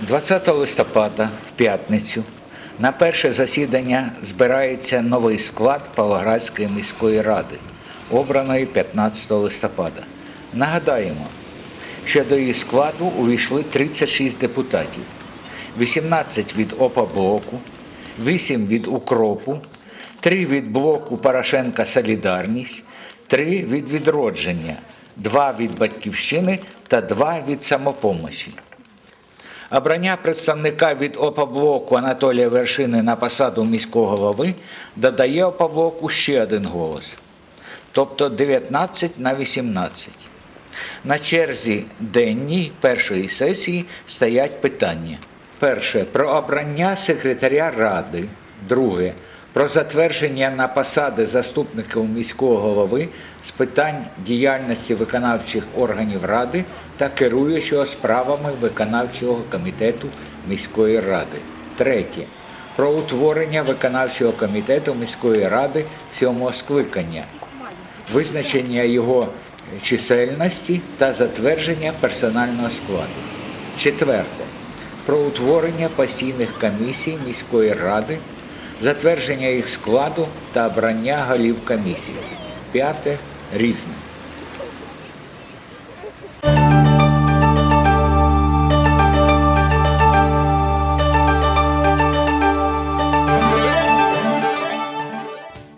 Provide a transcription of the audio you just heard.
20 листопада, в п'ятницю, на перше засідання збирається новий склад Павлоградської міської ради, обраної 15 листопада. Нагадаємо, що до її складу увійшли 36 депутатів, 18 від ОПА-блоку, 8 від Укропу, 3 від блоку Порошенка Солідарність, 3 від відродження, 2 від Батьківщини та 2 від самопомощі. Обрання представника від ОПА-блоку Анатолія Вершини на посаду міського голови додає ОПА-блоку ще один голос, тобто 19 на 18. На черзі денній першої сесії стоять питання. Перше про обрання секретаря ради. Друге про затвердження на посади заступників міського голови з питань діяльності виконавчих органів ради та керуючого справами виконавчого комітету міської ради. Третє про утворення виконавчого комітету міської ради сьомого скликання визначення його чисельності та затвердження персонального складу. Четверте. Про утворення постійних комісій міської ради, затвердження їх складу та обрання голів комісії. П'яте. Різне.